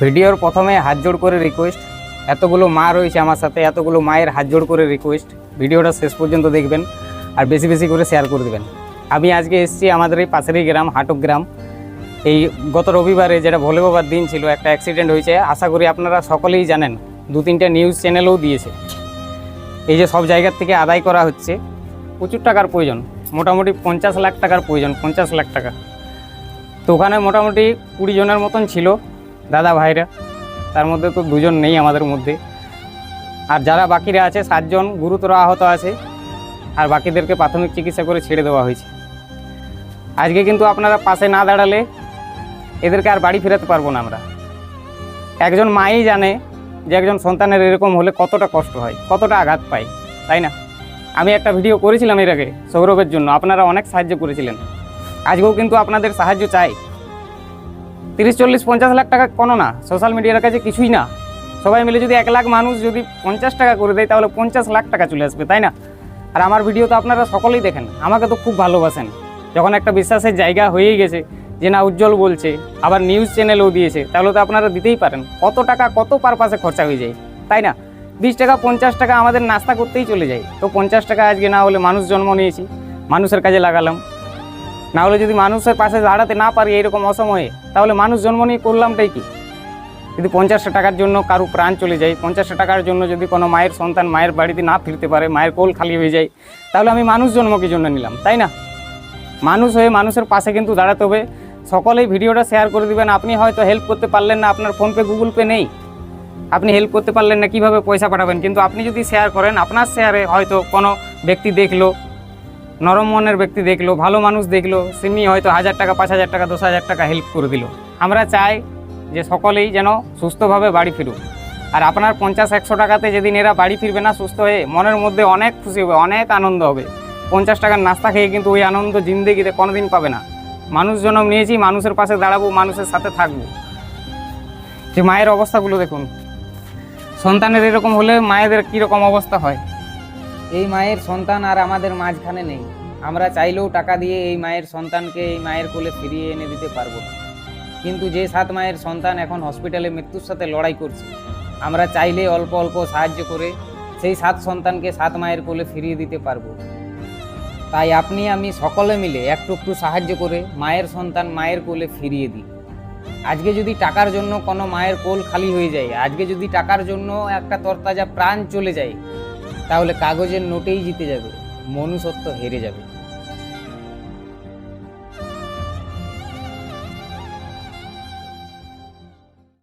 ভিডিওর প্রথমে হাত জোড় করে রিকোয়েস্ট এতগুলো মা রয়েছে আমার সাথে, এতগুলো মায়ের হাত জোড় করে রিকোয়েস্ট ভিডিওটা শেষ পর্যন্ত দেখবেন আর বেশি বেশি করে শেয়ার করে দেবেন। আমি আজকে এসেছি আমাদের এই পাশেরই গ্রাম, হাটক গ্রাম। এই গত রবিবারে যেটা ভোলে বাবার দিন ছিল, একটা অ্যাক্সিডেন্ট হয়েছে। আশা করি আপনারা সকলেই জানেন, দু তিনটে নিউজ চ্যানেলও দিয়েছে। এই যে সব জায়গার থেকে আদায় করা হচ্ছে, প্রচুর টাকার প্রয়োজন। মোটামুটি পঞ্চাশ লাখ টাকার প্রয়োজন, পঞ্চাশ লাখ টাকা। তো ওখানে মোটামুটি কুড়ি জনের মতন ছিল। দাদা ভাইরা, তার মধ্যে তো দুজন নেই আমাদের মধ্যে। আর যারা বাকিরা আছে, সাতজন গুরুতর আহত আছে, আর বাকিদেরকে প্রাথমিক চিকিৎসা করে ছেড়ে দেওয়া হয়েছে। আজকে কিন্তু আপনারা পাশে না দাঁড়ালে এদেরকে আর বাড়ি ফেরাতে পারব না আমরা। একজন মাই জানে যে একজন সন্তানের এরকম হলে কতটা কষ্ট হয়, কতটা আঘাত পায়, তাই না? আমি একটা ভিডিও করেছিলাম এর আগে সৌরভের জন্য, আপনারা অনেক সাহায্য করেছিলেন। আজকেও কিন্তু আপনাদের সাহায্য চাই। তিরিশ, চল্লিশ, পঞ্চাশ লাখ টাকা কোনো না। সোশ্যাল মিডিয়ার কাছে কিছুই না। সবাই মিলে যদি এক লাখ মানুষ যদি পঞ্চাশ টাকা করে দেয়, তাহলে পঞ্চাশ লাখ টাকা চলে আসবে, তাই না? আর আমার ভিডিও তো আপনারা সকলেই দেখেন। আমাকে তো খুব ভালোবাসেন। যখন একটা বিশ্বাসের জায়গা হয়েই গেছে যে না, উজ্জ্বল বলছে, আবার নিউজ চ্যানেলও দিয়েছে, তাহলে তো আপনারা দিতেই পারেন। কত টাকা কত পারপাসে খরচা হয়ে যায়, তাই না? বিশ টাকা, পঞ্চাশ টাকা আমাদের নাস্তা করতেই চলে যায়। তো পঞ্চাশ টাকা আজকে না হলে মানুষ জন্ম নিয়েছি, মানুষের কাজে লাগালাম। না হলে যদি মানুষের পাশে দাঁড়াতে না পারি এরকম অসময়ে, তাহলে মানুষ জন্ম নিয়ে করলামটাই কি? যদি পঞ্চাশটা টাকার জন্য কারও প্রাণ চলে যায়, পঞ্চাশটা টাকার জন্য যদি কোনো মায়ের সন্তান মায়ের বাড়িতে না ফিরতে পারে, মায়ের কোল খালি হয়ে যায়, তাহলে আমি মানুষ জন্ম কি জন্য নিলাম, তাই না? মানুষ হয়ে মানুষের পাশে কিন্তু দাঁড়াতে হবে। সকলেই ভিডিওটা শেয়ার করে দিবেন, আপনি হয়তো হেল্প করতে পারলেন না, আপনার ফোনপে, গুগল পে নেই। আপনি হেল্প করতে পারলেন না, কীভাবে পয়সা পাঠাবেন? কিন্তু আপনি যদি শেয়ার করেন, আপনার শেয়ারে হয়তো কোনো ব্যক্তি দেখল নরম মনের ব্যক্তি দেখল, ভালো মানুষ দেখল সিমি হয়তো হাজার টাকা, পাঁচ হাজার টাকা, দশ হাজার টাকা হেল্প করে দিল। আমরা চাই যে সকলেই যেন সুস্থভাবে বাড়ি ফিরুক। আর আপনার পঞ্চাশ, একশো টাকাতে যেদিন এরা বাড়ি ফিরবে না, সুস্থ হয়ে মনের মধ্যে অনেক খুশি হবে, অনেক আনন্দ হবে। পঞ্চাশ টাকার নাস্তা খেয়ে কিন্তু ওই আনন্দ জিন্দেগিতে কোনোদিন পাবে না। মানুষ জন্ম নিয়েছি, মানুষের পাশে দাঁড়াবো, মানুষের সাথে থাকব। যে মায়ের অবস্থাগুলো দেখুন, সন্তানের এরকম হলে মায়েদের কীরকম অবস্থা হয়? এই মায়ের সন্তান আর আমাদের মাঝখানে নেই। আমরা চাইলেও টাকা দিয়ে এই মায়ের সন্তানকে এই মায়ের কোলে ফিরিয়ে এনে দিতে পারব না। কিন্তু যে সাত মায়ের সন্তান এখন হসপিটালে মৃত্যুর সাথে লড়াই করছে, আমরা চাইলে অল্প অল্প সাহায্য করে সেই সাত সন্তানকে সাত মায়ের কোলে ফিরিয়ে দিতে পারব। তাই আপনি, আমি সকলে মিলে একটু একটু সাহায্য করে মায়ের সন্তান মায়ের কোলে ফিরিয়ে দিই। আজকে যদি টাকার জন্য কোনো মায়ের কোল খালি হয়ে যায়, আজকে যদি টাকার জন্য একটা তরতাজা প্রাণ চলে যায় তাহলে কাগজের নোটেই জিতে যাবে মনুষ্যত্ব হেরে যাবে।